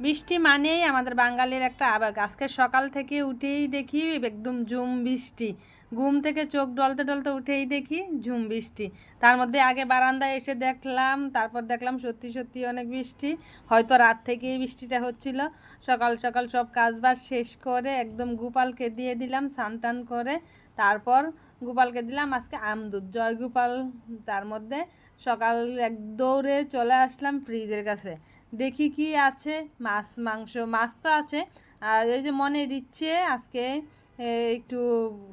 বৃষ্টি মানেই আমাদের বাঙালির একটা আবেগ। আজকে সকাল থেকে উঠেই দেখি একদম ঝুম বৃষ্টি। ঘুম থেকে চোখ ডলতে ডলতে উঠেই দেখি ঝুম বৃষ্টি। তার মধ্যে আগে বারান্দায় এসে দেখলাম, তারপর দেখলাম সত্যি সত্যি অনেক বৃষ্টি। হয়তো রাত থেকেই বৃষ্টিটা হচ্ছিল। সকাল সকাল সব কাজবাজ শেষ করে একদম গোপালকে দিয়ে দিলাম, স্নান করে। তারপর গোপালকে দিলাম আজকে আমদুধ জয় গোপাল, তার মধ্যে সকাল এক দৌড়ে চলে আসলাম ফ্রিজের কাছে। দেখি কি আছে। মাছ, মাংস, মাছ তো আছে। আর এই যে মনে দিচ্ছে আজকে একটু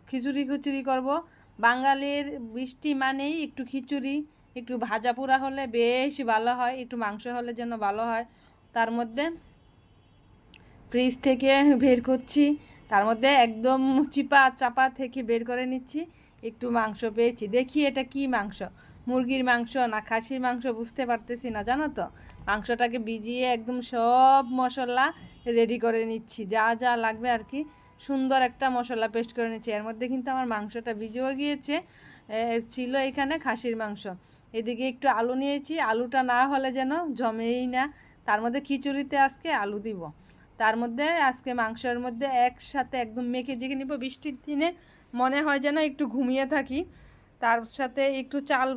খিচুড়ি খিচুড়ি করব। বাঙালির বৃষ্টি মানেই একটু খিচুড়ি, একটু ভাজা পোড়া হলে বেশ ভালো হয়, একটু মাংস হলে যেন ভালো হয়। তার মধ্যে ফ্রিজ থেকে বের করছি। তার মধ্যে একদম চিপা চাপা থেকে বের করে নিচ্ছি। একটু মাংস পেয়েছি। দেখি এটা কি মাংস। মুরগির মাংস না, খাসির মাংস বুঝতে পারতেছি না, জানো তো? মাংসটাকে ভিজিয়ে একদম সব মশলা রেডি করে নিচ্ছি, যা যা লাগবে আর কি। সুন্দর একটা মশলা পেস্ট করে নিচ্ছি। এর মধ্যে কিন্তু আমার মাংসটা ভিজেও গিয়েছে ছিল এখানে খাসির মাংস। এদিকে একটু আলু নিয়েছি, আলুটা না হলে যেন জমেই না। তার মধ্যে খিচুড়িতে আজকে আলু দিব। তার মধ্যে আজকে মাংসের মধ্যে একসাথে একদম মেখে জেখে নিব। বৃষ্টির দিনে মনে হয় যেন একটু ঘুমিয়ে থাকি। তার সাথে একটু চাল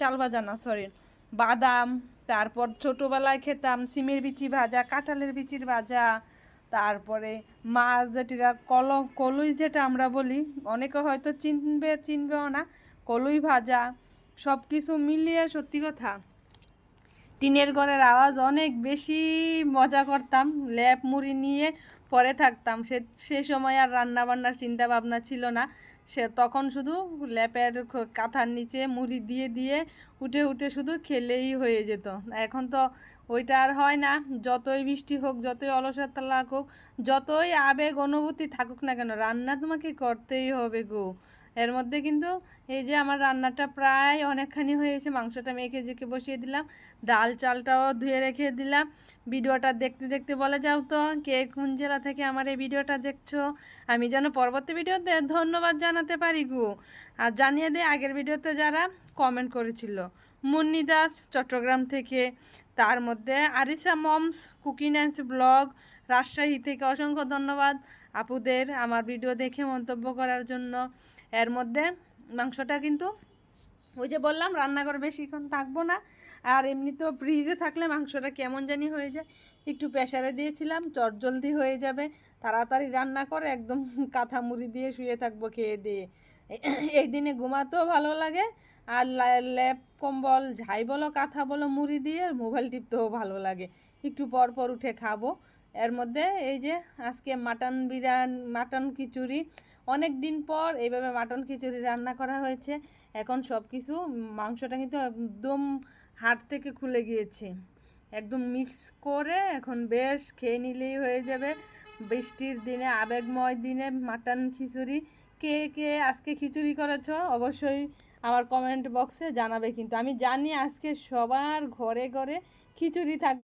চাল ভাজা না সরি বাদাম, তারপর ছোটোবেলায় খেতাম সিমের বিচি ভাজা, কাঁঠালের বিচির ভাজা, তারপরে মাছ যেটা কল কলুই যেটা আমরা বলি, অনেকে হয়তো চিনবে, চিনবেও না, কলুই ভাজা সব কিছু মিলিয়ে সত্যি কথা, টিনের ঘরের আওয়াজ অনেক বেশি মজা করতাম ল্যাপ মুড়ি নিয়ে পরে থাকতাম। সে সে সময় আর রান্না বান্নার চিন্তা ভাবনা ছিল না। সে তখন শুধু ল্যাপের কাঁথার নিচে মুড়ি দিয়ে দিয়ে উঠে উঠে শুধু খেলেই হয়ে যেত। এখন তো ওইটা আর হয় না। যতই বৃষ্টি হোক, যতই অলসতা হোক যতই আবেগ, অনুভূতি থাকুক না কেন, রান্না তোমাকে করতেই হবে গো। এর মধ্যে কিন্তু এই যে আমার রান্নাটা প্রায় অনেকখানি হয়েছে, মাংসটা মেখে জেকে বসিয়ে দিলাম, ডাল চালটাও ধুয়ে রেখে দিলাম। ভিডিওটা দেখতে দেখতে বলে যাও তো, কে কোন জেলা থেকে আমার এই ভিডিওটা দেখছ? আমি যেন পরবর্তী ভিডিওতে ধন্যবাদ জানাতে পারি গু। আর জানিয়ে দে আগের ভিডিওতে যারা কমেন্ট করেছিল, মুন্নি দাস চট্টগ্রাম থেকে, তার মধ্যে Arisa moms cooking and blog, Rajshahi থেকে অসংখ্য ধন্যবাদ। আপুদের আমার ভিডিও দেখে মন্তব্য করার জন্য। এর মধ্যে মাংসটা কিন্তু ওই যে বললাম, রান্নাঘর বেশিক্ষণ থাকব না। আর এমনিতেও ফ্রিজে থাকলে মাংসটা কেমন জানি হয়ে যায়। একটু প্রেশারে দিয়েছিলাম চটজলদি হয়ে যাবে। তাড়াতাড়ি রান্না করে একদম কাঁথা মুড়ি দিয়ে শুয়ে থাকব খেয়ে দিয়ে। এই দিনে ঘুমাতেও ভালো লাগে। আর ল্যাপ, কম্বল ঝাই বলো কাঁথা বলো, মুড়ি দিয়ে মোবাইল টিপতেও ভালো লাগে। একটু পর পর উঠে খাব। এর মধ্যে এই যে আজকে মাটন বিরিয়ানি, মাটন খিচুড়ি অনেক দিন পর এইভাবে মাটন খিচুড়ি রান্না করা হয়েছে। এখন সব কিছু মাংসটা কিন্তু একদম হাট থেকে খুলে গিয়েছে। একদম মিক্স করে এখন বেশ খেয়ে নিলেই হয়ে যাবে। বৃষ্টির দিনে, আবেগময় দিনে মাটন খিচুড়ি। কে কে আজকে খিচুড়ি করেছ অবশ্যই আমার কমেন্ট বক্সে জানাবে। কিন্তু আমি জানি আজকে সবার ঘরে ঘরে খিচুড়ি থাকবে